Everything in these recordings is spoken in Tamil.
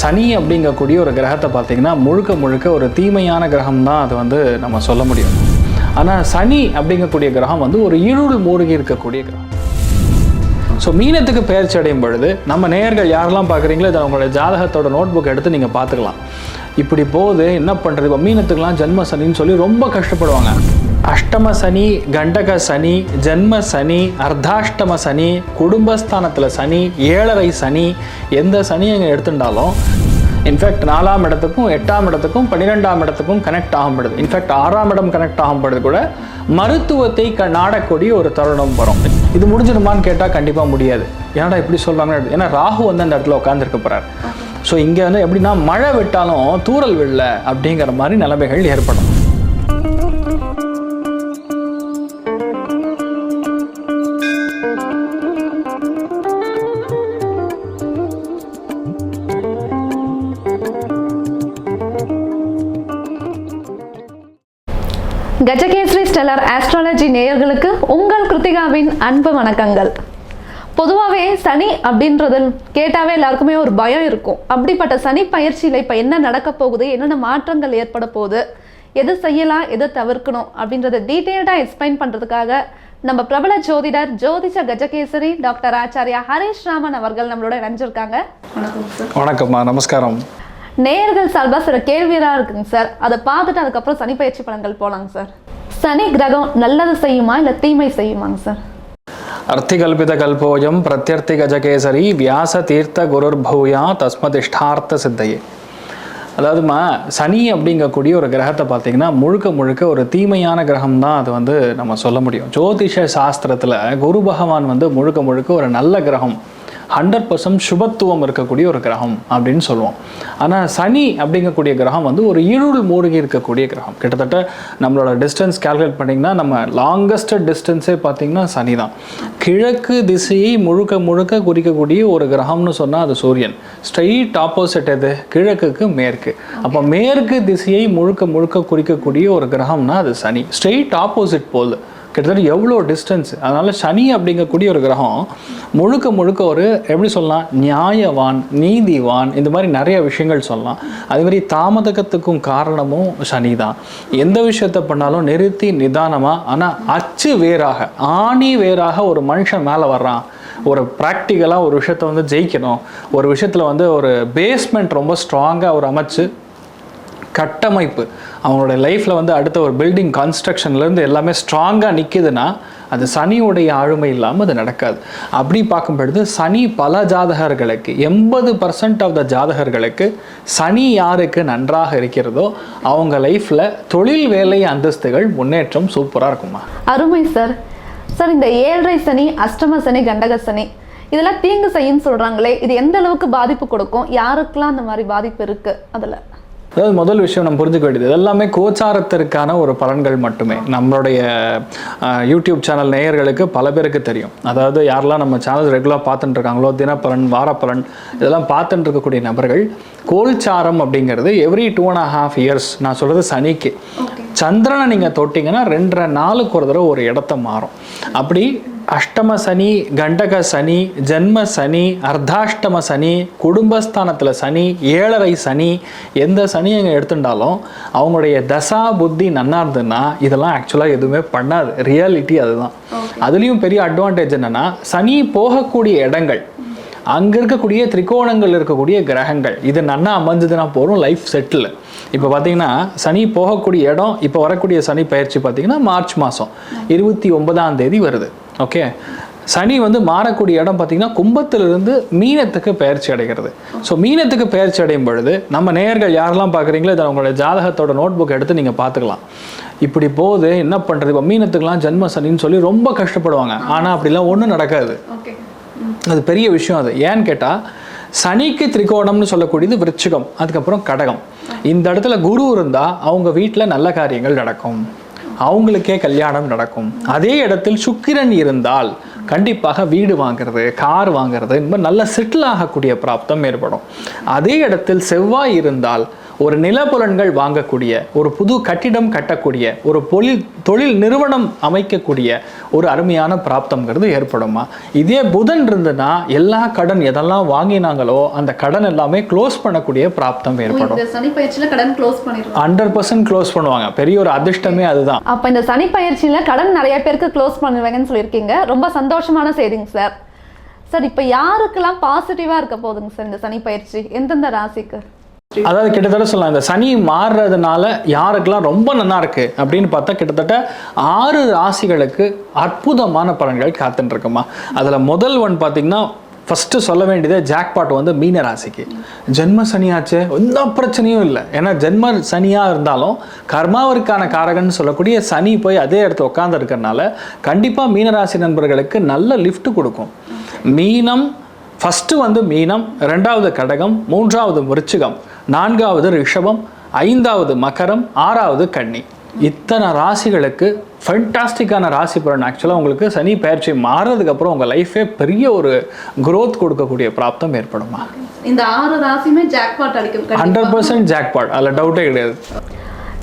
சனி அப்படிங்கக்கூடிய ஒரு கிரகத்தை பார்த்தீங்கன்னா முழுக்க முழுக்க ஒரு தீமையான கிரகம் தான் அது வந்து நம்ம சொல்ல முடியும். ஆனால் சனி அப்படிங்கக்கூடிய கிரகம் வந்து ஒரு இருள் மூழ்கி இருக்கக்கூடிய கிரகம். ஸோ மீனத்துக்கு பயிற்சி அடையும் பொழுது நம்ம நேயர்கள் யாரெல்லாம் பார்க்குறீங்களோ இதை அவங்களோட ஜாதகத்தோட நோட் புக் எடுத்து நீங்கள் பார்த்துக்கலாம். இப்படி போகுது என்ன பண்ணுறது இப்போ மீனத்துக்கெலாம் ஜென்ம சனின்னு சொல்லி ரொம்ப கஷ்டப்படுவாங்க. அஷ்டம சனி கண்டக சனி ஜென்ம சனி அர்த்தாஷ்டம சனி குடும்பஸ்தானத்தில் சனி ஏழரை சனி எந்த சனி அங்கே எடுத்துட்டாலும் இன்ஃபேக்ட் நாலாம் இடத்துக்கும் எட்டாம் இடத்துக்கும் பன்னிரெண்டாம் இடத்துக்கும் கனெக்ட் ஆகும்படுது இன்ஃபேக்ட் ஆறாம் இடம் கனெக்ட் ஆகும்படுது கூட மருத்துவத்தை க நாடக்கூடிய ஒரு தருணம் வரும். இது முடிஞ்சிடுமான்னு கேட்டால் கண்டிப்பாக முடியாது. ஏன்டா இப்படி சொல்கிறாங்கன்னு ஏன்னா ராகு வந்து அந்த இடத்துல உட்காந்துருக்க போகிறார் ஸோ இங்கே வந்து எப்படின்னா மழை விட்டாலும் தூரல் விடல அப்படிங்கிற மாதிரி நிலைமைகள் ஏற்படும். கஜகேசரி ஸ்டெல்லர் ஆஸ்ட்ராலஜி நேயர்களுக்கு உங்கள் கிருத்திகாவின் அன்பு வணக்கங்கள். பொதுவாகவே சனி அப்படின்றது கேட்டாவே எல்லாருக்குமே ஒரு பயம் இருக்கும். அப்படிப்பட்ட சனி பயிற்சியில் இப்போ என்ன நடக்க போகுது? என்னென்ன மாற்றங்கள் ஏற்பட போகுது? எது செய்யலாம்? எது தவிர்க்கணும்? அப்படின்றத டீட்டெயில்டாக எக்ஸ்பிளைன் பண்ணுறதுக்காக நம்ம பிரபல ஜோதிடர் ஜோதிஷ கஜகேசரி டாக்டர் ஆச்சாரியா ஹரீஷ் ராமன் அவர்கள் நம்மளோட இணைஞ்சிருக்காங்க. வணக்கம் சார். வணக்கம்மா. நமஸ்காரம். நேயர்கள் சார்பாக சில கேள்வியெல்லாம் இருக்குங்க சார். அதை பார்த்துட்டு அதுக்கப்புறம் சனி பயிற்சி பலன்கள் போலாங்க சார். சனி கிரகம் நல்லது செய்யுமா இல்லை தீமை செய்யுமாங்க சார்? அர்த்திகல்பித கல்போயம் பிரத்யர்த்தி கஜகேசரி வியாச தீர்த்த குருர் பௌயா தஸ்மதிஷ்டார்த்த சித்தையே அதாவதுமா சனி அப்படிங்கக்கூடிய ஒரு கிரகத்தை பார்த்தீங்கன்னா முழுக்க முழுக்க ஒரு தீமையான கிரகம் தான் அது வந்து நம்ம சொல்ல முடியும். ஜோதிஷ சாஸ்திரத்தில் குரு பகவான் வந்து முழுக்க முழுக்க ஒரு நல்ல கிரகம். ஹண்ட்ரட் பர்சன்ட் சுபத்துவம் இருக்கக்கூடிய ஒரு கிரகம் அப்படின்னு சொல்லுவோம். ஆனால் சனி அப்படிங்கக்கூடிய கிரகம் வந்து ஒரு இருள் மூழ்கி இருக்கக்கூடிய கிரகம். கிட்டத்தட்ட நம்மளோட டிஸ்டன்ஸ் கால்குலேட் பண்ணிங்கன்னா நம்ம லாங்கஸ்ட் டிஸ்டன்ஸே பார்த்தீங்கன்னா சனி தான் கிழக்கு திசையை முழுக்க முழுக்க குறிக்கக்கூடிய ஒரு கிரகம்னு சொன்னால் அது சூரியன். ஸ்ட்ரைட் ஆப்போசிட் எது? கிழக்குக்கு மேற்கு. அப்போ மேற்கு திசையை முழுக்க முழுக்க குறிக்கக்கூடிய ஒரு கிரகம்னா அது சனி. ஸ்ட்ரெயிட் ஆப்போசிட் போகுது கிட்டத்தட்ட எவ்வளோ டிஸ்டன்ஸ் அதனால் சனி அப்படிங்கக்கூடிய ஒரு கிரகம் முழுக்க முழுக்க ஒரு எப்படி சொல்லலாம் நியாயவான் நீதிவான் இந்த மாதிரி நிறைய விஷயங்கள் சொல்லலாம். அதுமாரி தாமதகத்துக்கும் காரணமும் சனி தான் எந்த விஷயத்த பண்ணாலும் நிறுத்தி நிதானமாக ஆனால் அச்சு வேறாக ஆணி வேறாக ஒரு மனுஷன் மேலே வர்றான். ஒரு ப்ராக்டிக்கலாக ஒரு விஷயத்த வந்து ஜெயிக்கணும். ஒரு விஷயத்தில் வந்து ஒரு பேஸ்மெண்ட் ரொம்ப ஸ்ட்ராங்காக ஒரு அமைச்சு கட்டமைப்பு. அவங்களோட லைஃப்பில் வந்து அடுத்த ஒரு பில்டிங் கன்ஸ்ட்ரக்ஷன்லேருந்து எல்லாமே ஸ்ட்ராங்காக நிற்கிதுன்னா அது சனியுடைய ஆளுமை இல்லாமல் அது நடக்காது. அப்படி பார்க்கும் பொழுது சனி பல ஜாதகர்களுக்கு எண்பது பர்சன்ட் ஆஃப் த ஜாதகர்களுக்கு சனி யாருக்கு நன்றாக இருக்கிறதோ அவங்க லைஃப்பில் தொழில் வேலை அந்தஸ்துகள் முன்னேற்றம் சூப்பராக இருக்குமா? அருமை சார். சார் இந்த ஏழரை சனி அஷ்டம சனி கண்டக சனி இதெல்லாம் தீங்கு செய்யுன்னு சொல்றாங்களே இது எந்த அளவுக்கு பாதிப்பு கொடுக்கும்? யாருக்கெல்லாம் அந்த மாதிரி பாதிப்பு இருக்கு? அதில். அதாவது முதல் விஷயம் நம்ம புரிஞ்சுக்க வேண்டியது எல்லாமே கோச்சாரத்திற்கான ஒரு பலன்கள் மட்டுமே. நம்மளுடைய யூடியூப் சேனல் நேயர்களுக்கு பல பேருக்கு தெரியும். அதாவது யாரெல்லாம் நம்ம சேனல் ரெகுலராக பார்த்துட்டு இருக்காங்களோ தினப்பலன் வாரப்பலன் இதெல்லாம் பார்த்துட்டு இருக்கக்கூடிய நபர்கள் கோல்சாரம் அப்படிங்கிறது every two and half years நான் சொல்கிறது சனிக்கு. சந்திரனை நீங்கள் தொட்டிங்கன்னா ரெண்டரை நாளுக்கு ஒரு தடவை ஒரு இடத்த மாறும். அப்படி அஷ்டம சனி கண்டக சனி ஜென்ம சனி அர்த்தாஷ்டம சனி குடும்பஸ்தானத்தில் சனி ஏழரை சனி எந்த சனி அங்கே எடுத்துட்டாலும் அவங்களுடைய தசா புத்தி நன்னா இருந்ததுன்னா இதெல்லாம் ஆக்சுவலாக எதுவுமே பண்ணாது. ரியாலிட்டி அதுதான். அதுலேயும் பெரிய அட்வான்டேஜ் என்னன்னா சனி போகக்கூடிய இடங்கள் அங்கே இருக்கக்கூடிய திரிகோணங்கள் இருக்கக்கூடிய கிரகங்கள் இது நன்னா அமைஞ்சதுன்னா போதும் லைஃப் செட்டில் இப்போ பார்த்தீங்கன்னா சனி போகக்கூடிய இடம் இப்போ வரக்கூடிய சனி பயிற்சி பார்த்தீங்கன்னா மார்ச் மாதம் இருபத்தி ஒன்பதாம் தேதி வருது. ஓகே சனி வந்து மாறக்கூடிய இடம் பார்த்தீங்கன்னா கும்பத்திலிருந்து மீனத்துக்கு பயிற்சி அடைகிறது. ஸோ மீனத்துக்கு பயிற்சி அடையும் பொழுது நம்ம நேயர்கள் யாரெல்லாம் பார்க்குறீங்களோ இதை உங்களோட ஜாதகத்தோட நோட் புக் எடுத்து நீங்கள் பார்த்துக்கலாம். இப்படி போகுது என்ன பண்ணுறது இப்போ மீனத்துக்கெலாம் ஜென்ம சனின்னு சொல்லி ரொம்ப கஷ்டப்படுவாங்க. ஆனால் அப்படிலாம் ஒன்றும் நடக்காது. அது பெரிய விஷயம் அது. ஏன்னு கேட்டால் சனிக்கு திரிகோணம்னு சொல்லக்கூடியது விருச்சிகம் அதுக்கப்புறம் கடகம். இந்த இடத்துல குரு இருந்தால் அவங்க வீட்டில் நல்ல காரியங்கள் நடக்கும். அவங்களுக்கே கல்யாணம் நடக்கும். அதே இடத்தில் சுக்கிரன் இருந்தால் கண்டிப்பாக வீடு வாங்குறது கார் வாங்குறது இந்த மாதிரி நல்ல செட்டில் ஆகக்கூடிய பிராப்தம் ஏற்படும். அதே இடத்தில் செவ்வாய் இருந்தால் ஒரு நிலப்புலன்கள் வாங்கக்கூடிய ஒரு புது கட்டிடம் கட்டக்கூடிய ஒரு பொழில் தொழில் நிறுவனம் அமைக்கக்கூடிய ஒரு அருமையான பிராப்தம்ங்கிறது ஏற்படுமா இதே புதன் இருந்ததுன்னா எல்லா கடன் எதெல்லாம் வாங்கினாங்களோ அந்த கடன் எல்லாமே க்ளோஸ் பண்ணக்கூடிய பிராப்தம் ஏற்படும். கடன் க்ளோஸ் பண்ணிடுவோம் ஹண்ட்ரட் பர்சன்ட் க்ளோஸ் பண்ணுவாங்க. பெரிய ஒரு அதிர்ஷ்டமே அதுதான். அப்ப இந்த சனி பயிற்சியில கடன் நிறைய பேருக்கு க்ளோஸ் பண்ணுவாங்கன்னு சொல்லியிருக்கீங்க. ரொம்ப சந்தோஷமான செய்திங்க சார் சார் இப்போ யாருக்கெல்லாம் பாசிட்டிவா இருக்க போகுதுங்க சார் இந்த சனி பயிற்சி எந்தெந்த ராசிக்கு? அதாவது கிட்டத்தட்ட சொல்லலாம் இந்த சனி மாறுறதுனால யாருக்கெல்லாம் ரொம்ப நல்லா இருக்கு அப்படின்னு பார்த்தா கிட்டத்தட்ட ஆறு ராசிகளுக்கு அற்புதமான பலன்கள் காத்துட்டு இருக்குமா அதில் முதல் ஒன் பார்த்தீங்கன்னா ஃபர்ஸ்ட் சொல்ல வேண்டியது ஜாக்பாட் வந்து மீன ராசிக்கு. ஜென்ம சனியாச்சு எந்த பிரச்சனையும் இல்லை. ஏன்னா ஜென்ம சனியாக இருந்தாலும் கர்மாவிற்கான காரகன்னு சொல்லக்கூடிய சனி போய் அதே இடத்துல உட்கார்ந்து கண்டிப்பாக கண்டிப்பா மீனராசி நண்பர்களுக்கு நல்ல லிஃப்ட் கொடுக்கும். மீனம் ஃபஸ்ட்டு வந்து மீனம் ரெண்டாவது கடகம் மூன்றாவது விருச்சிகம். நான்காவது ரிஷபம் ஐந்தாவது மகரம் ஆறாவது கன்னி. இத்தனை ராசிகளுக்கு ஃபென்டாஸ்டிக்கான ராசி பலன். ஆக்சுவலாக உங்களுக்கு சனி பயிற்சி மாறுறதுக்கு அப்புறம் உங்கள் லைஃபே பெரிய ஒரு growth கொடுக்கக்கூடிய பிராப்தம் ஏற்படுமா? இந்த ஆறு ராசியுமே ஜாக்பாட் அடிக்கும் ஹண்ட்ரட் பர்சன்ட் ஜாக்பாட் அதில் டவுட்டே கிடையாது.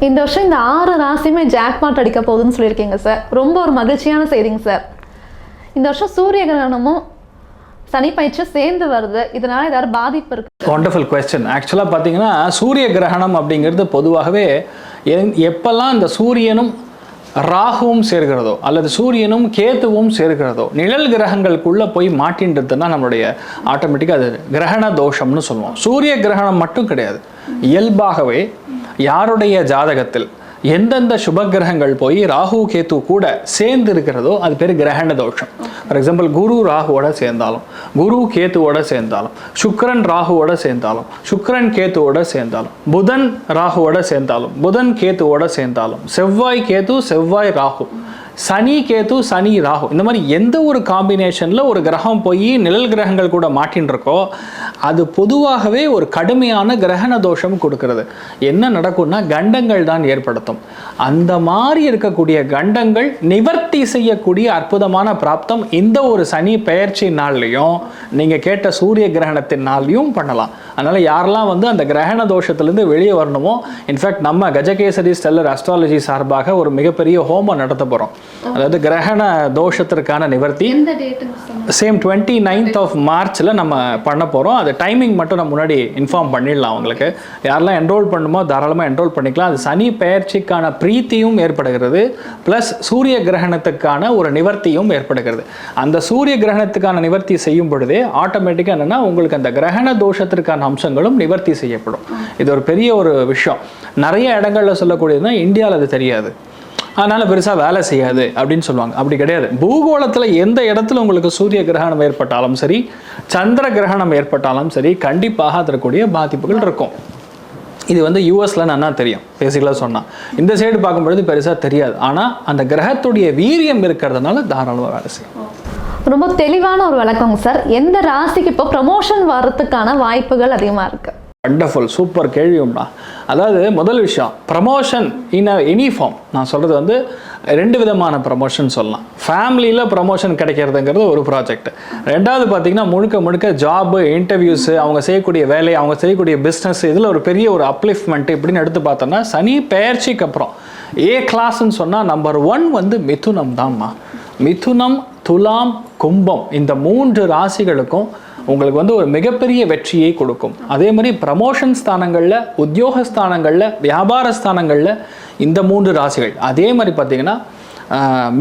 இந்த வருஷம் இந்த ஆறு ராசியுமே ஜாக்பாட் அடிக்க போகுதுன்னு சொல்லியிருக்கீங்க சார் ரொம்ப ஒரு மகிழ்ச்சியான செய்திங்க சார் இந்த வருஷம் சூரிய கிரகணமும் சனி பயிற்சியும் சேர்ந்து வருது. இதனால ஏதாவது பாதிப்பு இருக்கு. ஒண்டர்ஃபுல் கொஸ்டின் ஆக்சுவலாக பார்த்தீங்கன்னா சூரிய கிரகணம் அப்படிங்கிறது பொதுவாகவே எப்பெல்லாம் இந்த சூரியனும் ராகுவும் சேர்கிறதோ அல்லது சூரியனும் கேத்துவும் சேர்கிறதோ நிழல் கிரகங்களுக்குள்ளே போய் மாட்டின்றதுன்னா நம்மளுடைய ஆட்டோமேட்டிக்காக அது கிரகண தோஷம்னு சொல்லுவோம். சூரிய கிரகணம் மட்டும் கிடையாது. இயல்பாகவே யாருடைய ஜாதகத்தில் எந்தெந்த சுப கிரகங்கள் போய் ராகு கேத்து கூட சேர்ந்து இருக்கிறதோ அது பேர் கிரகண தோஷம். ஃபார் எக்ஸாம்பிள் குரு ராகுவோட சேர்ந்தாலும் குரு கேத்துவோட சேர்ந்தாலும் சுக்கரன் ராகுவோட சேர்ந்தாலும் சுக்கரன் கேத்துவோட சேர்ந்தாலும் புதன் ராகுவோட சேர்ந்தாலும் புதன் கேத்துவோட சேர்ந்தாலும் செவ்வாய் கேத்து செவ்வாய் ராகு சனி கேத்து சனி ராகு இந்த மாதிரி எந்த ஒரு காம்பினேஷனில் ஒரு கிரகம் போய் நிழல் கிரகங்கள் கூட மாட்டின்னு இருக்கோ அது பொதுவாகவே ஒரு கடுமையான கிரகண தோஷம் கொடுக்கிறது. என்ன நடக்கும்னா கண்டங்கள் தான் ஏற்படுத்தும். அந்த மாதிரி இருக்கக்கூடிய கண்டங்கள் நிவர்த்தி செய்யக்கூடிய அற்புதமான பிராப்தம் இந்த ஒரு சனி பெயர்ச்சி நாள்லையும் நீங்கள் கேட்ட சூரிய கிரகணத்தின் நாள்லையும் பண்ணலாம். அதனால யாரெல்லாம் வந்து அந்த கிரகண தோஷத்திலிருந்து வெளியே வரணுமோ இன்ஃபேக்ட் நம்ம கஜகேசரி ஸ்டெல்லர் அஸ்ட்ராலஜி சார்பாக ஒரு மிகப்பெரிய ஹோமம் நடத்த போகிறோம் அதாவது கிரகண தோஷத்திற்கான நிவர்த்தி சேம் டுவெண்ட்டி நைன்த் ஆஃப் மார்ச்சில் நம்ம பண்ண போகிறோம் அது டைமிங் மட்டும் நம்ம முன்னாடி இன்ஃபார்ம் பண்ணிடலாம் அவங்களுக்கு யாரெல்லாம் என்ரோல் பண்ணுமோ தாராளமாக என்ரோல் பண்ணிக்கலாம். அது சனி பெயர்ச்சிக்கான பிரீத்தியும் ஏற்படுகிறது. ப்ளஸ் சூரிய கிரகணத்துக்கான ஒரு நிவர்த்தியும் ஏற்படுகிறது. அந்த சூரிய கிரகணத்துக்கான நிவர்த்தி செய்யும் பொழுதே ஆட்டோமேட்டிக்காக என்னென்னா உங்களுக்கு அந்த கிரகண தோஷத்திற்கான அம்சங்களும் நிவர்த்தி செய்யப்படும். இது ஒரு பெரிய ஒரு விஷயம். நிறைய இடங்களில் சொல்லக்கூடியதுன்னா இந்தியாவில் அது தெரியாது. அதனால் பெருசாக வேலை செய்யாது அப்படின்னு சொல்லுவாங்க. அப்படி கிடையாது. பூகோளத்தில் எந்த இடத்துல உங்களுக்கு சூரிய கிரகணம் ஏற்பட்டாலும் சரி சந்திர கிரகணம் ஏற்பட்டாலும் சரி கண்டிப்பாக அதற்குரிய பாதிப்புகள் இருக்கும். இது வந்து யூஎஸ்ல நல்லா தெரியும். பேசிக்கலாக சொன்னால் இந்த சைடு பார்க்கும்பொழுது பெருசாக தெரியாது. ஆனால் அந்த கிரகத்துடைய வீரியம் இருக்கிறதுனால தாராளமாக வேலை செய்யும் ரொம்ப தெளிவான ஒரு விளக்கங்க சார். எந்த ராசிக்கு இப்போ ப்ரமோஷன் வர்றதுக்கான வாய்ப்புகள் அதிகமாக இருக்குது வண்டர்ஃபுல் சூப்பர் கேள்வி உண்டா அதாவது முதல் விஷயம் ப்ரமோஷன் இன் எனி ஃபார்ம் நான் சொல்கிறது வந்து ரெண்டு விதமான ப்ரமோஷன் சொல்லலாம். ஃபேமிலியில் ப்ரமோஷன் கிடைக்கிறதுங்கிறது ஒரு ப்ராஜெக்ட் ரெண்டாவது பார்த்தீங்கன்னா முழுக்க முழுக்க ஜாபு இன்டர்வியூஸு அவங்க செய்யக்கூடிய வேலை அவங்க செய்யக்கூடிய பிஸ்னஸ் இதில் ஒரு பெரிய ஒரு அப்லிஃப்ட்மெண்ட் இப்படின்னு எடுத்து பார்த்தோன்னா சனி பெயர்ச்சிக்கு அப்புறம். ஏ கிளாஸ்ன்னு சொன்னால் நம்பர் ஒன் வந்து மிதுனம் தான்மா. மிதுனம் துலாம் கும்பம். இந்த மூன்று ராசிகளுக்கும் உங்களுக்கு வந்து ஒரு மிகப்பெரிய வெற்றியை கொடுக்கும். அதே மாதிரி ப்ரமோஷன் ஸ்தானங்களில் உத்தியோக ஸ்தானங்களில் வியாபார ஸ்தானங்களில் இந்த மூன்று ராசிகள். அதே மாதிரி பார்த்தீங்கன்னா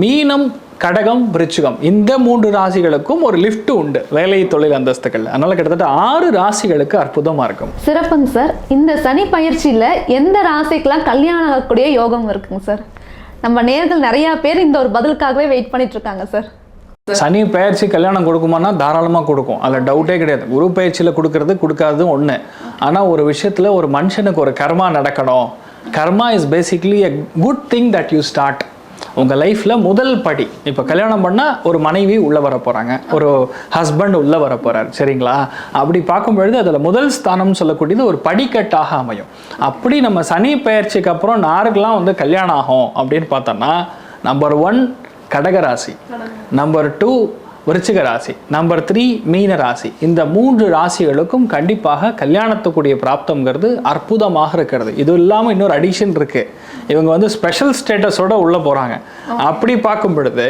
மீனம் கடகம் விருச்சிகம். இந்த மூன்று ராசிகளுக்கும் ஒரு லிஃப்ட் உண்டு. வேலை தொழில் அந்தஸ்துகள் அதனால கிட்டத்தட்ட ஆறு ராசிகளுக்கு அற்புதமாக இருக்கும். சிறப்புங்க சார் இந்த சனி பயிற்சியில எந்த ராசிக்கெல்லாம் கல்யாணம் ஆகக்கூடிய யோகம் இருக்குங்க சார் நம்ம நேர்கள் நிறைய பேர் இந்த ஒரு பதிலுக்காகவே வெயிட் பண்ணிட்டு இருக்காங்க சார் சனி பயிற்சி கல்யாணம் கொடுக்குமானா தாராளமாக கொடுக்கும். அதில் டவுட்டே கிடையாது. குரு பயிற்சியில் கொடுக்கறது கொடுக்காதது ஒன்று ஆனால் ஒரு விஷயத்தில் ஒரு மனுஷனுக்கு ஒரு கர்மா நடக்கணும். Karma is basically a good thing that you start உங்கள் லைஃப்பில் முதல் படி. இப்போ கல்யாணம் பண்ணால் ஒரு மனைவி உள்ளே வர போகிறாங்க ஒரு ஹஸ்பண்ட் உள்ளே வர போகிறார் சரிங்களா? அப்படி பார்க்கும்பொழுது அதில் முதல் ஸ்தானம் சொல்லக்கூடியது ஒரு படிக்கட்டாக அமையும். அப்படி நம்ம சனி பயிற்சிக்கு அப்புறம் நாருக்கெல்லாம் வந்து கல்யாணம் ஆகும் அப்படின்னு பார்த்தோன்னா நம்பர் ஒன் கடகராசி. நம்பர் டூ விருச்சிக ராசி. நம்பர் த்ரீ மீன ராசி. இந்த மூன்று ராசிகளுக்கும் கண்டிப்பாக கல்யாணத்துக்குரிய பிராப்தங்கிறது அற்புதமாக இருக்கிறது. இது இல்லாமல் இன்னொரு அடிஷன் இருக்கு. இவங்க வந்து ஸ்பெஷல் ஸ்டேட்டஸோட உள்ள போறாங்க. அப்படி பார்க்கும் பொழுது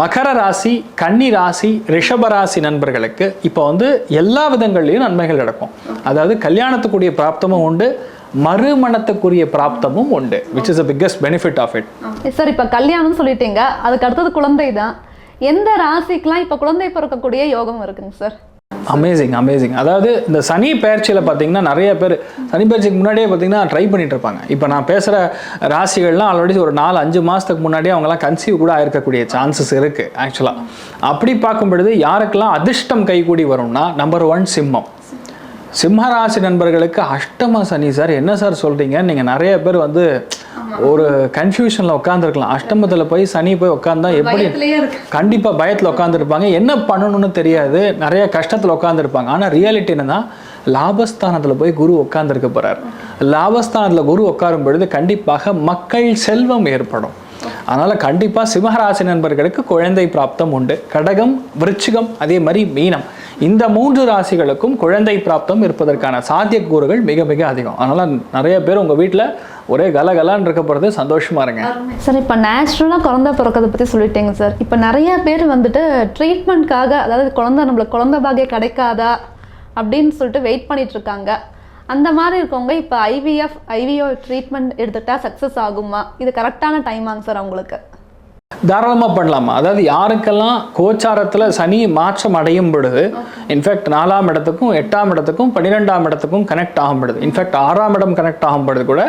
மகர ராசி கன்னி ராசி ரிஷப ராசி நண்பர்களுக்கு இப்போ வந்து எல்லா விதங்கள்லையும் நன்மைகள் நடக்கும். அதாவது கல்யாணத்துக்குரிய பிராப்தமும் உண்டு. மறுமணத்துக்குரிய பிராப்தமும் உண்டு which is the biggest benefit of it sir இப்போ கல்யாணம் சொல்லிட்டீங்க அதுக்கு அடுத்தது குழந்தை தான் எந்த ராசிக்கெல்லாம் இப்போ குழந்தை பிறக்கக்கூடிய யோகம் இருக்குங்க சார் அமேசிங் அமேசிங் அதாவது இந்த சனி பயிற்சியில் பார்த்தீங்கன்னா நிறைய பேர் சனி பயிற்சிக்கு முன்னாடியே பார்த்தீங்கன்னா ட்ரை பண்ணிட்டு இருப்பாங்க. இப்போ நான் பேசுகிற ராசிகள்லாம் ஆல்ரெடி ஒரு நாலு அஞ்சு மாதத்துக்கு முன்னாடியே அவங்கலாம் கன்சீவ் கூட ஆயிருக்கக்கூடிய சான்சஸ் இருக்குது ஆக்சுவலாக அப்படி பார்க்கும் பொழுது யாருக்கெல்லாம் அதிர்ஷ்டம் கைகூடி வரும்னா நம்பர் ஒன் சிம்மம். சிம்மராசி நண்பர்களுக்கு அஷ்டம சனி சார். என்ன சார் சொல்கிறீங்க நீங்கள் நிறைய பேர் வந்து ஒரு கன்ஃபியூஷனில் உட்காந்துருக்கலாம் அஷ்டமத்தில் போய் சனி போய் உட்காந்தா எப்படி கண்டிப்பாக பயத்தில் உட்காந்துருப்பாங்க என்ன பண்ணணும்னு தெரியாது. நிறைய கஷ்டத்தில் உட்காந்துருப்பாங்க ஆனால் ரியாலிட்டி என்னன்னா லாபஸ்தானத்தில் போய் குரு உட்காந்துருக்க போகிறார் லாபஸ்தானத்தில் குரு உட்காரும் பொழுது கண்டிப்பாக மக்கள் செல்வம் ஏற்படும். அதனால் கண்டிப்பாக சிம்மராசி நண்பர்களுக்கு குழந்தை பிராப்தம் உண்டு. கடகம் விருச்சிகம் அதே மாதிரி மீனம். இந்த மூன்று ராசிகளுக்கும் குழந்தை பிராப்தம் இருப்பதற்கான சாத்தியக்கூறுகள் மிக மிக அதிகம். அதனால் நிறைய பேர் உங்கள் வீட்டில் ஒரே கலகலான்னு இருக்க போகிறது சந்தோஷமா இருங்க. சார் இப்போ நேச்சுரலாக குழந்தை பிறக்கிறத பற்றி சொல்லிட்டேங்க சார். இப்போ நிறைய பேர் வந்துட்டு ட்ரீட்மெண்ட்காக அதாவது குழந்தை நம்மளுக்கு குழந்தை பாக்கியம் கிடைக்காதா அப்படின்னு சொல்லிட்டு வெயிட் பண்ணிட்டு இருக்காங்க. அந்த மாதிரி இருக்கவங்க இப்போ ஐவிஎஃப் ஐவிஓ ட்ரீட்மெண்ட் எடுத்துட்டா சக்ஸஸ் ஆகுமா? இது கரெக்டான டைமாங்க சார் அவங்களுக்கு? தாராளமாக பண்ணலாமா? அதாவது யாருக்கெல்லாம் கோச்சாரத்தில் சனி மாற்றம் அடையும் பொழுது இன்ஃபேக்ட் நாலாம் இடத்துக்கும் எட்டாம் இடத்துக்கும் பன்னிரெண்டாம் இடத்துக்கும் கனெக்ட் ஆகும் பொழுது இன்ஃபேக்ட் ஆறாம் இடம் கனெக்ட் ஆகும் பொழுது கூட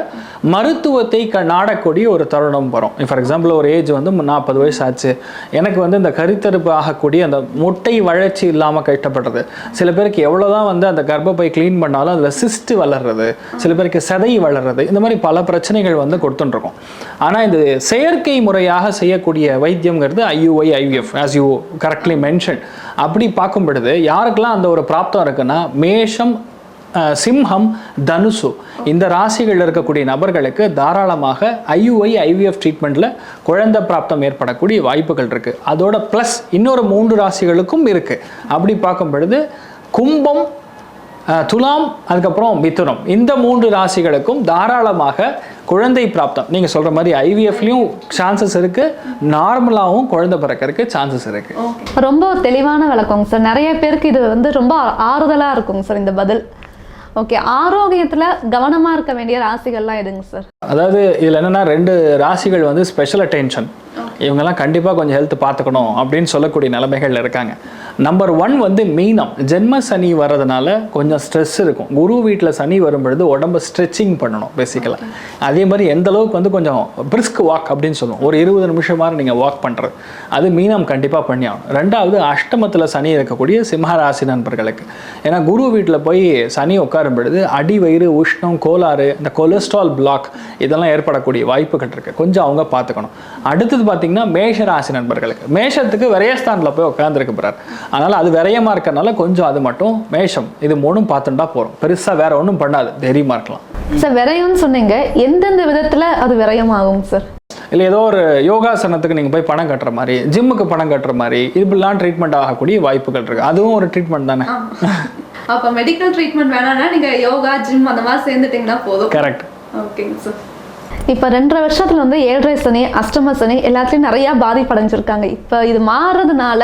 மருத்துவத்தை க நாடக்கூடிய ஒரு தருணம் வரும். ஃபார் எக்ஸாம்பிள் ஒரு ஏஜ் வந்து நாற்பது வயசு ஆச்சு எனக்கு வந்து இந்த கருத்தருப்பு ஆகக்கூடிய அந்த முட்டை வளர்ச்சி இல்லாமல் கஷ்டப்படுறது சில பேருக்கு எவ்வளோதான் வந்து அந்த கர்ப்பப்பை க்ளீன் பண்ணாலும் அதில் சிஸ்ட் வளர்றது சில பேருக்கு செதை வளர்றது இந்த மாதிரி பல பிரச்சனைகள் வந்து கொடுத்துட்டுருக்கோம் ஆனால் இந்த செயற்கை முறையாக செய்யக்கூடிய வைத்தியம்ங்கிறது IUI IVF as you correctly mention அப்படி பார்க்கும் பொழுது யாருக்கெல்லாம் அந்த ஒரு பிராப்தம் இருக்குன்னா மேஷம் சிம்ஹம் தனுசு. இந்த ராசிகளில் இருக்கக்கூடிய நபர்களுக்கு தாராளமாக ஐயுஐ ஐவிஎஃப் ட்ரீட்மெண்ட்டில் குழந்தை பிராப்தம் ஏற்படக்கூடிய வாய்ப்புகள் இருக்குது அதோட ப்ளஸ் இன்னொரு மூன்று ராசிகளுக்கும் இருக்குது அப்படி பார்க்கும் பொழுது கும்பம் துலாம் அதுக்கப்புறம் மிதுனம். இந்த மூன்று ராசிகளுக்கும் தாராளமாக குழந்தை பிராப்தம். நீங்கள் சொல்கிற மாதிரி ஐவிஎஃப்லேயும் சான்சஸ் இருக்குது நார்மலாகவும் குழந்தை பிறக்கறதுக்கு சான்சஸ் இருக்குது ரொம்ப தெளிவான விளக்கங்க சார். நிறைய பேருக்கு இது வந்து ரொம்ப ஆறுதலாக இருக்குங்க சார் இந்த பதில். ஓகே ஆரோக்கியத்தில் கவனமாக இருக்க வேண்டிய ராசிகள்லாம் எதுங்க சார்? அதாவது இதில் என்னென்னா ரெண்டு ராசிகள் வந்து ஸ்பெஷல் அட்டென்ஷன் இவங்கெல்லாம் கண்டிப்பாக கொஞ்சம் ஹெல்த் பார்த்துக்கணும் அப்படின்னு சொல்லக்கூடிய நிலைமைகள் இருக்காங்க. நம்பர் ஒன் வந்து மீனம். ஜென்ம சனி வர்றதுனால கொஞ்சம் ஸ்ட்ரெஸ் இருக்கும். குரு வீட்டில் சனி வரும்பொழுது உடம்பு உடம்ப ஸ்ட்ரெச்சிங் பண்ணணும் பேசிக்கலாக அதே மாதிரி எந்த அளவுக்கு வந்து கொஞ்சம் பிரிஸ்க் வாக் அப்படின்னு சொல்லுவோம். ஒரு இருபது நிமிஷமாக நீங்கள் வாக் பண்ணுறது அது மீனம் கண்டிப்பாக பண்ணியாகணும். ரெண்டாவது அஷ்டமத்தில் சனி இருக்கக்கூடிய சிம்மராசி நண்பர்களுக்கு. ஏன்னா குரு வீட்டில் போய் சனி உட்காரும் பொழுது அடி வயிறு உஷ்ணம் கோளாறு இந்த கொலஸ்ட்ரால் பிளாக் இதெல்லாம் ஏற்படக்கூடிய வாய்ப்புகள் இருக்குது கொஞ்சம் அவங்க பார்த்துக்கணும். அடுத்தது பார்த்தீங்கன்னா மேஷ ராசி நண்பர்களுக்கு. மேஷத்துக்கு விரயஸ்தானில் போய் உட்காந்துருக்க போகிறார் அதனால் அது விரயமாக இருக்கறனால கொஞ்சம் அது மட்டும் மேஷம். இது மூணும் பார்த்துட்டா போகிறோம் பெருசாக வேற ஒன்றும் பண்ணாது. தைரியமாக இருக்கலாம். சார் விரயம்னு சொன்னீங்க. எந்தெந்த விதத்தில் அது விரயம் ஆகும் சார்? இல்லை ஏதோ ஒரு யோகாசனத்துக்கு நீங்கள் போய் பணம் கட்டுற மாதிரி ஜிம்முக்கு பணம் கட்டுற மாதிரி இப்படிலாம் ட்ரீட்மெண்ட் ஆகக்கூடிய வாய்ப்புகள் இருக்குது அதுவும் ஒரு ட்ரீட்மெண்ட் தானே? அப்போ மெடிக்கல் ட்ரீட்மெண்ட் வேணாம்னா நீங்கள் யோகா ஜிம் அந்த மாதிரி சேர்ந்துட்டிங்கன்னா போதும். கரெக்ட் ஓகேங்க சார் இப்போ ரெண்டரை வருஷத்துல வந்து ஏழரை சனி அஷ்டம சனி எல்லாத்துலேயும் நிறையா பாதிப்படைஞ்சிருக்காங்க இப்போ இது மாறுறதுனால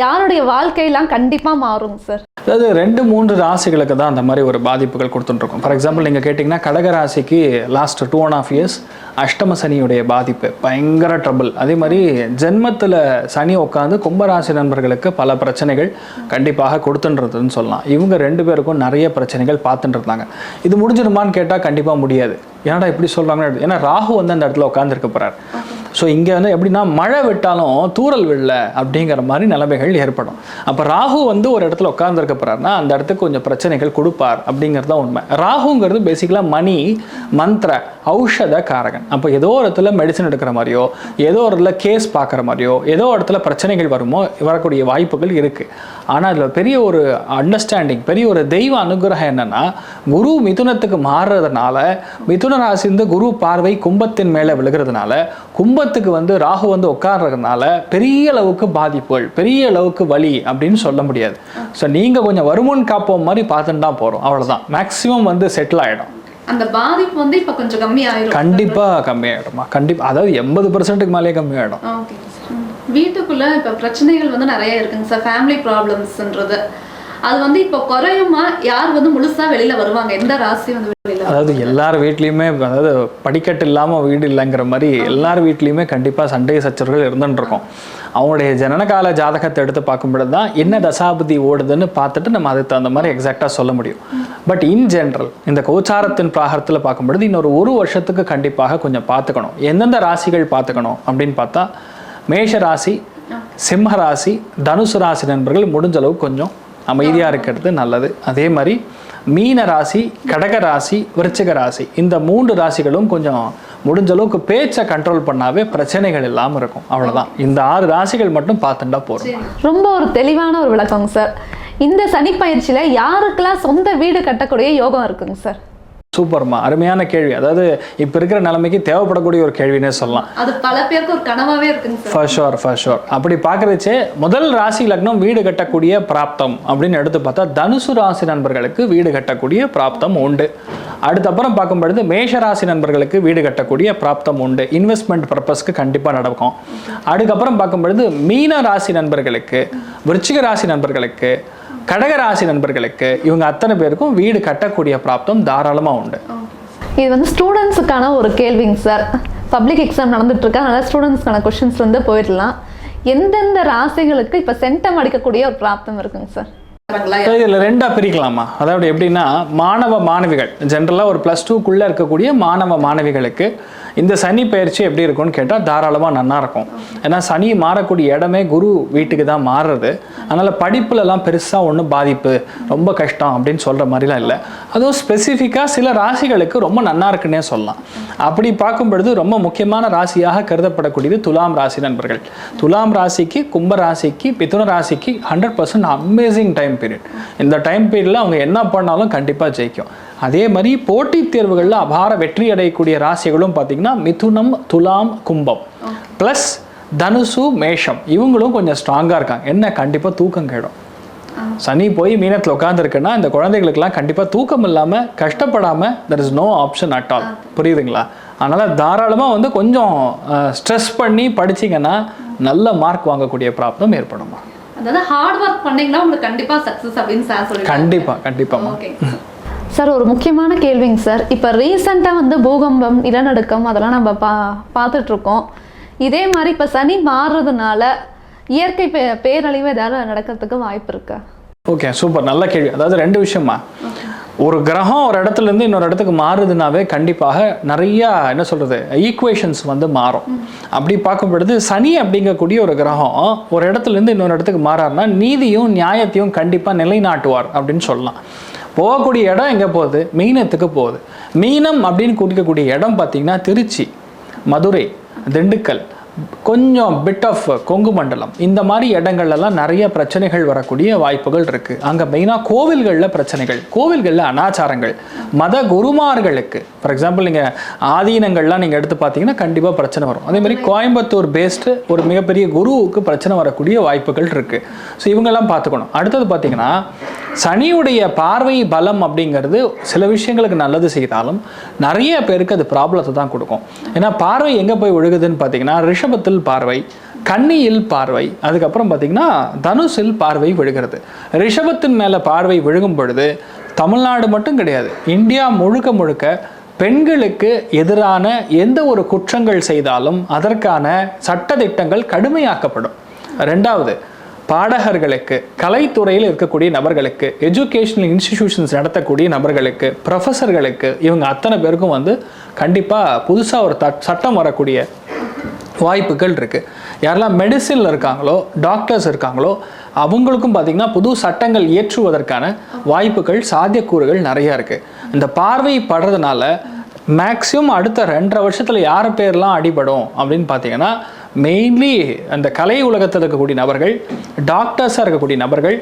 யாருடைய வாழ்க்கையெல்லாம் கண்டிப்பாக மாறும் சார் அதாவது ரெண்டு மூன்று ராசிகளுக்கு தான் அந்த மாதிரி ஒரு பாதிப்புகள் கொடுத்துட்டுருக்கோம். ஃபார் எக்ஸாம்பிள் நீங்கள் கேட்டிங்கன்னா கடக ராசிக்கு last two and half years அஷ்டம சனியுடைய பாதிப்பு. பயங்கர ட்ரபிள் அதே மாதிரி ஜென்மத்தில் சனி உட்காந்து கும்பராசி நண்பர்களுக்கு பல பிரச்சனைகள் கண்டிப்பாக கொடுத்துன்றதுன்னு சொல்லலாம். இவங்க ரெண்டு பேருக்கும் நிறைய பிரச்சனைகள் பார்த்துட்டு இருந்தாங்க இது முடிஞ்சிருமான்னு கேட்டால் கண்டிப்பாக முடியாது. ஏன்டா இப்படி சொல்கிறாங்கன்னு ஏன்னா ராகு வந்து அந்த இடத்துல உட்காந்துருக்க போகிறார் ஸோ இங்கே வந்து எப்படின்னா மழை விட்டாலும் தூறல் விழல அப்படிங்கிற மாதிரி நிலைமைகள் ஏற்படும். அப்போ ராகு வந்து ஒரு இடத்துல உட்கார்ந்துருக்க போறாருன்னா அந்த இடத்துக்கு கொஞ்சம் பிரச்சனைகள் கொடுப்பார் அப்படிங்கிறது தான் உண்மை. ராகுங்கிறது பேசிக்கலாக மணி மந்திர ஔஷத காரகன். அப்போ ஏதோ ஒரு இடத்துல மெடிசன் எடுக்கிற மாதிரியோ ஏதோ ஒரு இடத்துல கேஸ் பார்க்குற மாதிரியோ ஏதோ இடத்துல பிரச்சனைகள் வருமோ வரக்கூடிய வாய்ப்புகள் இருக்குது ஆனால் அதில் பெரிய ஒரு அண்டர்ஸ்டாண்டிங் பெரிய ஒரு தெய்வ அனுகிரகம் என்னன்னா குரு மிதுனத்துக்கு மாறுறதுனால மிதுன ராசிந்து குரு பார்வை கும்பத்தின் மேலே விழுகிறதுனால கும்ப குடும்பத்துக்கு வந்து ராகு வந்து உட்கார்றதுனால பெரிய அளவுக்கு பாதிப்புகள் பெரிய அளவுக்கு வலி அப்படின்னு சொல்ல முடியாது. ஸோ நீங்கள் கொஞ்சம் வருமுன் காப்போம் மாதிரி பார்த்துட்டு தான் போகிறோம் அவ்வளோதான் மேக்ஸிமம் வந்து செட்டில் ஆகிடும் அந்த பாதிப்பு வந்து இப்ப கொஞ்சம் கம்மி ஆயிரும். கண்டிப்பாக கம்மியாயிடுமா கண்டிப்பாக அதாவது எண்பது பர்சன்ட்டுக்கு மேலே கம்மியாயிடும் வீட்டுக்குள்ள இப்ப பிரச்சனைகள் வந்து நிறைய இருக்குங்க சார். ஃபேமிலி ப்ராப்ளம்ஸ்ன்றது அது வந்து இப்போ குறையுமா? யார் வந்து முழுசா வெளியில வருவாங்க? எந்த ராசி வந்து அதாவது எல்லார் வீட்லேயுமே அதாவது படிக்கட்டு இல்லாமல் வீடு இல்லைங்கிற மாதிரி எல்லார் வீட்லேயுமே கண்டிப்பாக சண்டை சச்சரவுகள் இருந்துட்டு இருக்கும் அவங்களுடைய ஜனனகால ஜாதகத்தை எடுத்து பார்க்கும்பொழுது தான் என்ன தசாபதி ஓடுதுன்னு பார்த்துட்டு நம்ம அதுக்கு தகுந்த மாதிரி எக்ஸாக்டாக சொல்ல முடியும். பட் இன் ஜென்ரல் இந்த கோச்சாரத்தின் பிராகத்தில் பார்க்கும்பொழுது இன்னொரு ஒரு வருஷத்துக்கு கண்டிப்பாக கொஞ்சம் பார்த்துக்கணும். எந்தெந்த ராசிகள் பார்த்துக்கணும் அப்படின்னு பார்த்தா மேஷ ராசி சிம்ம ராசி தனுசு ராசி நண்பர்கள் முடிஞ்ச அளவுக்கு கொஞ்சம் அமைதியாக இருக்கிறது நல்லது. அதே மாதிரி மீன ராசி கடக ராசி விருச்சிக ராசி இந்த மூன்று ராசிகளும் கொஞ்சம் முடிஞ்ச அளவுக்கு பேச்சை கண்ட்ரோல் பண்ணாவே பிரச்சனைகள் இல்லாமல் இருக்கும். அவ்வளோதான் இந்த ஆறு ராசிகள் மட்டும் பார்த்துட்டா போதும். ரொம்ப ஒரு தெளிவான ஒரு விளக்கங்க சார். இந்த சனி பயிற்சியில யாருக்கெல்லாம் சொந்த வீடு கட்டக்கூடிய யோகம் இருக்குங்க சார்? சூப்பர்மா அருமையான கேள்வி. அதாவது இப்போ இருக்கிற நிலைமைக்கு தேவைப்படக்கூடிய ஒரு கேள்வினே சொல்லலாம். அது பல பேருக்கு ஒரு கனவாவே இருக்குங்க ஃபர் ஷோர் ஃபர் ஷோர் அப்படி பார்க்குறச்சே முதல் ராசி லக்னம் வீடு கட்டக்கூடிய பிராப்தம் அப்படின்னு எடுத்து பார்த்தா தனுசு ராசி நண்பர்களுக்கு வீடு கட்டக்கூடிய பிராப்தம் உண்டு. அடுத்தப்புறம் பார்க்கும் பொழுது மேஷ ராசி நண்பர்களுக்கு வீடு கட்டக்கூடிய பிராப்தம் உண்டு. இன்வெஸ்ட்மெண்ட் பர்பஸ்க்கு கண்டிப்பாக நடக்கும். அதுக்கப்புறம் பார்க்கும் பொழுது மீன ராசி நண்பர்களுக்கு விருச்சிக ராசி நண்பர்களுக்கு கடக ராசி நண்பர்களுக்கு இவங்க அத்தனை பேருக்கும் வீடு கட்டக்கூடிய பிராப்தம் தாராளமாக உண்டு. இது வந்து ஸ்டூடெண்ட்ஸுக்கான ஒரு கேள்விங்க சார். பப்ளிக் எக்ஸாம் நடந்துட்டு இருக்கா அதனால ஸ்டூடெண்ட்ஸ்க்கான கொஷின்ஸ் வந்து போயிடலாம். எந்தெந்த ராசிகளுக்கு இப்போ சென்டம் அடிக்கக்கூடிய ஒரு பிராப்தம் இருக்குங்க சார்? இதில் ரெண்டா பிரிக்கலாமா? அதாவது எப்படின்னா மாணவ மாணவிகள் ஜென்ரலாக ஒரு ப்ளஸ் டூக்குள்ளே இருக்கக்கூடிய மாணவ மாணவிகளுக்கு இந்த சனி பயிற்சி எப்படி இருக்கும்னு கேட்டால் தாராளமாக நல்லாயிருக்கும் ஏன்னா சனி மாறக்கூடிய இடமே குரு வீட்டுக்கு தான் மாறுறது. அதனால் படிப்புலலாம் பெருசாக ஒன்றும் பாதிப்பு ரொம்ப கஷ்டம் அப்படின்னு சொல்கிற மாதிரிலாம் இல்லை. அதுவும் ஸ்பெசிஃபிக்காக சில ராசிகளுக்கு ரொம்ப நன்னா இருக்குன்னே சொல்லலாம். அப்படி பார்க்கும் பொழுது ரொம்ப முக்கியமான ராசியாக கருதப்படக்கூடியது துலாம் ராசி நண்பர்கள். துலாம் ராசிக்கு கும்ப ராசிக்கு மிதுன ராசிக்கு hundred percent amazing time period இந்த டைம் பீரியடில் அவங்க என்ன பண்ணாலும் கண்டிப்பாக ஜெயிக்கும். அதே மாதிரி போட்டித் தேர்வுகளில் அபார வெற்றி அடையக்கூடிய ராசிகளும் பார்த்தீங்கன்னா மிதுனம் துலாம் கும்பம். ப்ளஸ் தனுசு மேஷம். இவங்களும் கொஞ்சம் ஸ்ட்ராங்காக இருக்காங்க. என்ன? கண்டிப்பாக தூக்கம் கேடும். சனி போய் மீனத்தில் உட்காந்துருக்குன்னா இந்த குழந்தைகளுக்கெல்லாம் கண்டிப்பாக தூக்கம் இல்லாமல் கஷ்டப்படாமல் there is no option at all புரியுதுங்களா? அதனால் தாராளமாக வந்து கொஞ்சம் ஸ்ட்ரெஸ் பண்ணி படிச்சீங்கன்னா நல்ல மார்க் வாங்கக்கூடிய பிராப்தம் ஏற்படுமா? அதாவது ஹார்ட் ஒர்க் பண்ணீங்கன்னா உங்களுக்கு கண்டிப்பா சக்சஸ் அப்படின்னு சார் சொல்லி கண்டிப்பாக கண்டிப்பாக ஓகே. சார் ஒரு முக்கியமான கேள்விங்க சார். இப்போ ரீசெண்டாக வந்து பூகம்பம் நிலநடுக்கம் அதெல்லாம் நம்ம பா பார்த்துட்டு இருக்கோம் இதே மாதிரி இப்போ சனி மாறுறதுனால இயற்கை பே பேரழிவு ஏதாவது நடக்கிறதுக்கு வாய்ப்பு இருக்கா? ஓகே சூப்பர் நல்ல கேள்வி. அதாவது ரெண்டு விஷயமா. ஒரு கிரகம் ஒரு இடத்துல இருந்து இன்னொரு இடத்துக்கு மாறுதுனாவே கண்டிப்பாக நிறைய என்ன சொல்றது ஈக்குவேஷன்ஸ் வந்து மாறும். அப்படி பார்க்கும் பொழுது சனி அப்படிங்கக்கூடிய ஒரு கிரகம் ஒரு இடத்துல இருந்து இன்னொரு இடத்துக்கு மாறாருன்னா நீதியும் நியாயத்தையும் கண்டிப்பாக நிலைநாட்டுவார் அப்படின்னு சொல்லலாம். போகக்கூடிய இடம் எங்கே போகுது? மீனத்துக்கு போகுது. மீனம் அப்படின்னு குறிக்கக்கூடிய இடம் பார்த்தீங்கன்னா திருச்சி மதுரை திண்டுக்கல். கொஞ்சம் பிட் ஆஃப் கொங்கு மண்டலம். இந்த மாதிரி இடங்கள்லாம் நிறைய பிரச்சனைகள் வரக்கூடிய வாய்ப்புகள் இருக்கு. அங்கே மெயினாக கோவில்களில் பிரச்சனைகள். கோவில்களில் அனாச்சாரங்கள். மத குருமார்களுக்கு ஃபார் எக்ஸாம்பிள் நீங்கள் ஆதீனங்கள்லாம் நீங்கள் எடுத்து பார்த்தீங்கன்னா கண்டிப்பாக பிரச்சனை வரும். அதே மாதிரி கோயம்புத்தூர் பேஸ்டு ஒரு மிகப்பெரிய குருவுக்கு பிரச்சனை வரக்கூடிய வாய்ப்புகள் இருக்கு. ஸோ இவங்கெல்லாம் பார்த்துக்கணும். அடுத்தது பார்த்தீங்கன்னா சனியுடைய பார்வை பலம் அப்படிங்கிறது சில விஷயங்களுக்கு நல்லது செய்தாலும் நிறைய பேருக்கு அது ப்ராப்ளத்தை தான் கொடுக்கும். ஏன்னா பார்வை எங்கே போய் ஒழுகுதுன்னு பார்த்தீங்கன்னா ரிஷபத்தில் பார்வை கன்னியில் பார்வை அதுக்கப்புறம் பார்த்தீங்கன்னா தனுசில் பார்வை விழுகிறது. ரிஷபத்தின் மேலே பார்வை விழுகும் பொழுது தமிழ்நாடு மட்டும் கிடையாது இந்தியா முழுக்க முழுக்க பெண்களுக்கு எதிரான எந்த ஒரு குற்றங்கள் செய்தாலும் அதற்கான சட்டதிட்டங்கள் கடுமையாக்கப்படும். ரெண்டாவது பாடகர்களுக்கு கலைத்துறையில் இருக்கக்கூடிய நபர்களுக்கு எஜுகேஷனல் இன்ஸ்டிடியூஷன்ஸ் நடத்தக்கூடிய நபர்களுக்கு ப்ரொஃபஸர்களுக்கு இவங்க அத்தனை பேருக்கும் வந்து கண்டிப்பாக புதுசாக ஒரு தட் சட்டம் வரக்கூடிய வாய்ப்புகள் இருக்குது யாரெல்லாம் மெடிசினில் இருக்காங்களோ டாக்டர்ஸ் இருக்காங்களோ அவங்களுக்கும் பார்த்திங்கன்னா புது சட்டங்கள் இயற்றுவதற்கான வாய்ப்புகள் சாத்தியக்கூறுகள் நிறையா இருக்குது இந்த பார்வை படுறதுனால மேக்ஸிமம் அடுத்த ரெண்டரை வருஷத்தில் யார் பேர்லாம் அடிபடும் அப்படின்னு பார்த்தீங்கன்னா மெயின்லி அந்த கலை உலகத்தில் இருக்கக்கூடிய நபர்கள் டாக்டர்ஸாக இருக்கக்கூடிய நபர்கள்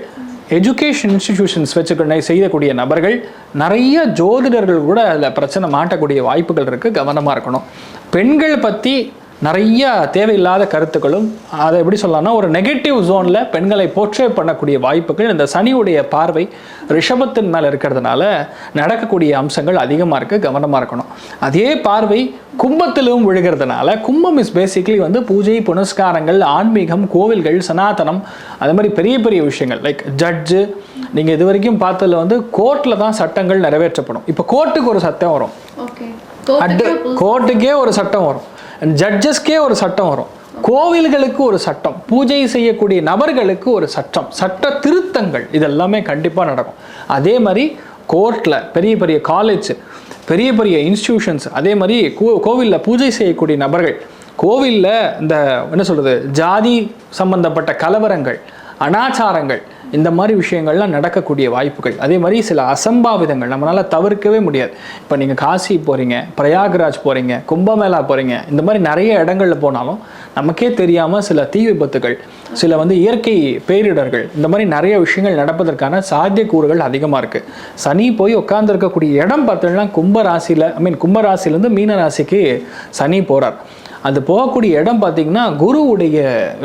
எஜுகேஷன் இன்ஸ்டிடியூஷன்ஸ் வச்சுக்கொண்டு செய்யக்கூடிய நபர்கள் நிறைய ஜோதிடர்கள் கூட அதில் பிரச்சனை மாட்டக்கூடிய வாய்ப்புகள் இருக்குது கவனமாக இருக்கணும். பெண்கள் பற்றி நிறைய தேவையில்லாத கருத்துக்களும் அதை எப்படி சொல்லலாம்னா ஒரு நெகட்டிவ் ஜோனில் பெண்களை போற்றே பண்ணக்கூடிய வாய்ப்புகள் இந்த சனியுடைய பார்வை ரிஷபத்தின் மேலே இருக்கிறதுனால நடக்கக்கூடிய அம்சங்கள் அதிகமாக இருக்குது கவனமாக இருக்கணும். அதே பார்வை கும்பத்திலும் விழுகிறதுனால கும்பம் இஸ் பேசிக்லி வந்து பூஜை புனஸ்காரங்கள் ஆன்மீகம் கோவில்கள் சனாதனம் அது மாதிரி பெரிய பெரிய விஷயங்கள். லைக் ஜட்ஜு நீங்கள் இது வரைக்கும் பார்த்ததுல வந்து கோர்ட்டில் தான் சட்டங்கள் நிறைவேற்றப்படும். இப்போ கோர்ட்டுக்கு ஒரு சட்டம் வரும். கோர்ட்டுக்கே ஒரு சட்டம் வரும். ஜட்ஜஸ்க்கே ஒரு சட்டம் வரும். கோவில்களுக்கு ஒரு சட்டம் பூஜை செய்யக்கூடிய நபர்களுக்கு ஒரு சட்டம் சட்ட திருத்தங்கள் இதெல்லாமே கண்டிப்பாக நடக்கும். அதே மாதிரி கோர்ட்டில் பெரிய பெரிய காலேஜ் பெரிய பெரிய இன்ஸ்டிடியூஷன்ஸ் அதே மாதிரி கோ கோவிலில் பூஜை செய்யக்கூடிய நபர்கள் கோவிலில் இந்த என்ன சொல்கிறது ஜாதி சம்பந்தப்பட்ட கலவரங்கள் அனாச்சாரங்கள் இந்த மாதிரி விஷயங்கள்லாம் நடக்கக்கூடிய வாய்ப்புகள். அதே மாதிரி சில அசம்பாவிதங்கள் நம்மளால் தவிர்க்கவே முடியாது. இப்போ நீங்கள் காசி போகிறீங்க பிரயாக்ராஜ் போகிறீங்க கும்பமேளா போகிறீங்க இந்த மாதிரி நிறைய இடங்களில் போனாலும் நமக்கே தெரியாமல் சில தீ விபத்துகள் சில வந்து இயற்கை பேரிடர்கள் இந்த மாதிரி நிறைய விஷயங்கள் நடப்பதற்கான சாத்தியக்கூறுகள் அதிகமாக இருக்குது சனி போய் உட்கார்ந்துருக்கக்கூடிய இடம் பார்த்தீங்கன்னா கும்ப ராசியில் ஐ மீன் கும்ப ராசியிலேருந்து மீன ராசிக்கு சனி போகிறார் அது போகக்கூடிய இடம் பார்த்தீங்கன்னா குருவுடைய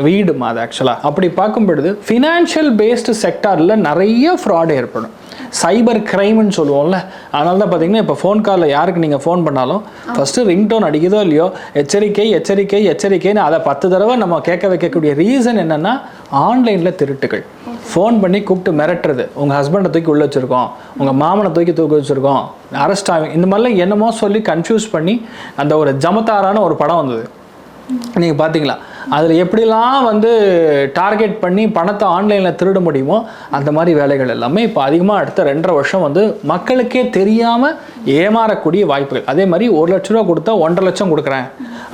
வீடுமா அது ஆக்சுவலாக அப்படி பார்க்கும் பொழுது ஃபினான்ஷியல் பேஸ்டு செக்டாரில் நிறைய ஃப்ராட் ஏற்படும். சைபர் கிரைம்னு சொல்லுவோம்ல அதனால தான் பார்த்தீங்கன்னா இப்போ ஃபோன் காலில் யாருக்கு நீங்கள் ஃபோன் பண்ணாலும் ஃபஸ்ட்டு ரிங்டோன் அடிக்குதோ இல்லையோ எச்சரிக்கை எச்சரிக்கை எச்சரிக்கைன்னு அதை பத்து தடவை நம்ம கேட்க வைக்கக்கூடிய ரீசன் என்னென்னா ஆன்லைனில் திருட்டுகள். ஃபோன் பண்ணி கூப்பிட்டு மிரட்டுறது. உங்கள் ஹஸ்பண்டை தூக்கி உள்ளே வச்சுருக்கோம். உங்கள் மாமனை தூக்கி தூக்கி வச்சுருக்கோம். அரெஸ்ட் ஆகும் இந்த மாதிரிலாம் என்னமோ சொல்லி கன்ஃபியூஸ் பண்ணி அந்த ஒரு ஜமத்தாரான ஒரு படம் வந்தது. நீங்கள் பார்த்தீங்களா அதில் எப்படிலாம் வந்து டார்கெட் பண்ணி பணத்தை ஆன்லைனில் திருட முடியுமோ அந்த மாதிரி வேலைகள் எல்லாமே இப்போ அதிகமாக அடுத்த ரெண்டரை வருஷம் வந்து மக்களுக்கே தெரியாமல் ஏமாறக்கூடிய வாய்ப்புகள். அதே மாதிரி ஒரு லட்ச ரூபா கொடுத்தா ஒன்றரை லட்சம் கொடுக்குறேன்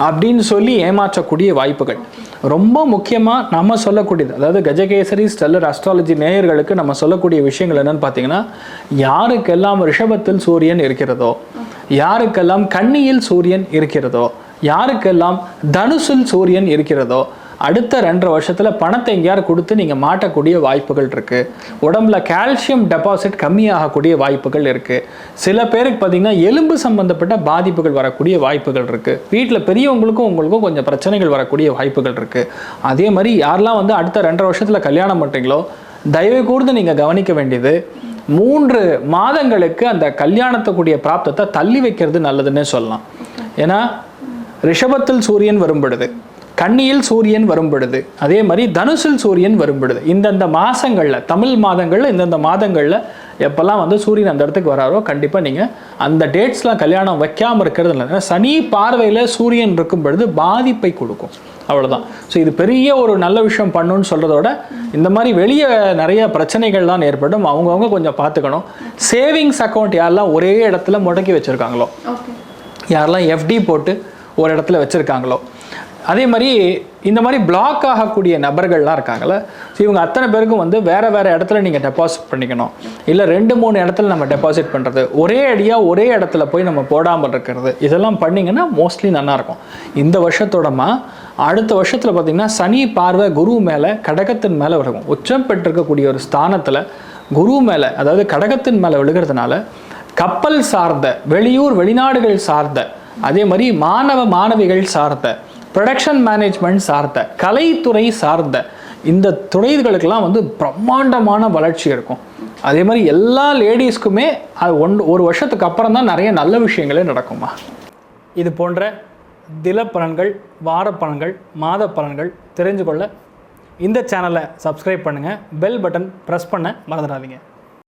அப்படின்னு சொல்லி ஏமாற்றக்கூடிய வாய்ப்புகள். ரொம்ப முக்கியமாக நம்ம சொல்லக்கூடியது அதாவது கஜகேசரி ஸ்டெல்லர் அஸ்ட்ராலஜி நேயர்களுக்கு நம்ம சொல்லக்கூடிய விஷயங்கள் என்னன்னு பார்த்தீங்கன்னா யாருக்கெல்லாம் ரிஷபத்தில் சூரியன் இருக்கிறதோ யாருக்கெல்லாம் கண்ணியில் சூரியன் இருக்கிறதோ யாருக்கெல்லாம் தனுசில் சூரியன் இருக்கிறதோ அடுத்த ரெண்டரை வருஷத்தில் பணத்தை எங்கேயாவது கொடுத்து நீங்கள் மாட்டக்கூடிய வாய்ப்புகள் இருக்குது உடம்புல கால்சியம் டெபாசிட் கம்மியாகக்கூடிய வாய்ப்புகள் இருக்குது சில பேருக்கு பார்த்தீங்கன்னா எலும்பு சம்பந்தப்பட்ட பாதிப்புகள் வரக்கூடிய வாய்ப்புகள் இருக்குது வீட்டில் பெரியவங்களுக்கும் உங்களுக்கும் கொஞ்சம் பிரச்சனைகள் வரக்கூடிய வாய்ப்புகள் இருக்குது அதே மாதிரி யாரெல்லாம் வந்து அடுத்த ரெண்டரை வருஷத்தில் கல்யாணம் பண்ணுறீங்களோ தயவு கூர்ந்து நீங்கள் கவனிக்க வேண்டியது மூன்று மாதங்களுக்கு அந்த கல்யாணத்துக்குரிய பிராப்தத்தை தள்ளி வைக்கிறது நல்லதுன்னே சொல்லலாம். ஏன்னா ரிஷபத்தில் சூரியன் வரும் பொழுது கன்னியில் சூரியன் வரும் பொழுது அதே மாதிரி தனுசில் சூரியன் வரும் பொழுது இந்தந்த மாதங்களில் தமிழ் மாதங்களில் இந்தந்த மாதங்களில் எப்போல்லாம் வந்து சூரியன் அந்த இடத்துக்கு வராரோ கண்டிப்பாக நீங்கள் அந்த டேட்ஸ்லாம் கல்யாணம் வைக்காமல் இருக்கிறது இல்லை சனி பார்வையில் சூரியன் இருக்கும் பொழுது பாதிப்பை கொடுக்கும். அவ்வளவுதான். ஸோ இது பெரிய ஒரு நல்ல விஷயம் பண்ணுன்னு சொல்கிறத விட இந்த மாதிரி வெளியே நிறைய பிரச்சனைகள் தான் ஏற்படும். அவங்கவுங்க கொஞ்சம் பார்த்துக்கணும். சேவிங்ஸ் அக்கௌண்ட் யாரெல்லாம் ஒரே இடத்துல முடக்கி வச்சுருக்காங்களோ யாரெல்லாம் எஃப்டி போட்டு ஒரு இடத்துல வச்சுருக்காங்களோ. அதே மாதிரி இந்த மாதிரி பிளாக் ஆகக்கூடிய நபர்கள்லாம் இருக்காங்கல்ல. ஸோ இவங்க அத்தனை பேருக்கும் வந்து வேறு வேறு இடத்துல நீங்கள் டெபாசிட் பண்ணிக்கணும். இல்லை ரெண்டு மூணு இடத்துல நம்ம டெபாசிட் பண்ணுறது ஒரே அடியாக ஒரே இடத்துல போய் நம்ம போடாமல் இருக்கிறது. இதெல்லாம் பண்ணிங்கன்னா மோஸ்ட்லி நல்லாயிருக்கும். இந்த வருஷத்தோடமா அடுத்த வருஷத்தில் பார்த்திங்கன்னா சனி பார்வை குரு மேலே கடகத்தின் மேலே விழுகும். உச்சம் பெற்றிருக்கக்கூடிய ஒரு ஸ்தானத்தில் குரு மேலே அதாவது கடகத்தின் மேலே விழுகிறதுனால கப்பல் சார்ந்த வெளியூர் வெளிநாடுகள் சார்ந்த அதே மாதிரி மாணவ மாணவிகள் சார்ந்த ப்ரொடக்ஷன் மேனேஜ்மெண்ட் சார்ந்த கலைத்துறை சார்ந்த இந்த துறைகளுக்கெல்லாம் வந்து பிரம்மாண்டமான வளர்ச்சி இருக்கும். அதே மாதிரி எல்லா லேடிஸ்க்குமே அது ஒன் ஒரு வருஷத்துக்கு அப்புறம் தான் நிறைய நல்ல விஷயங்களே நடக்குமா இது போன்ற தில பலன்கள் வார பலன்கள் மாத பலன்கள் தெரிஞ்சு கொள்ள இந்த சேனலை சப்ஸ்கிரைப் பண்ணுங்கள் பெல் பட்டன் ப்ரெஸ் பண்ண மறந்துடாதீங்க.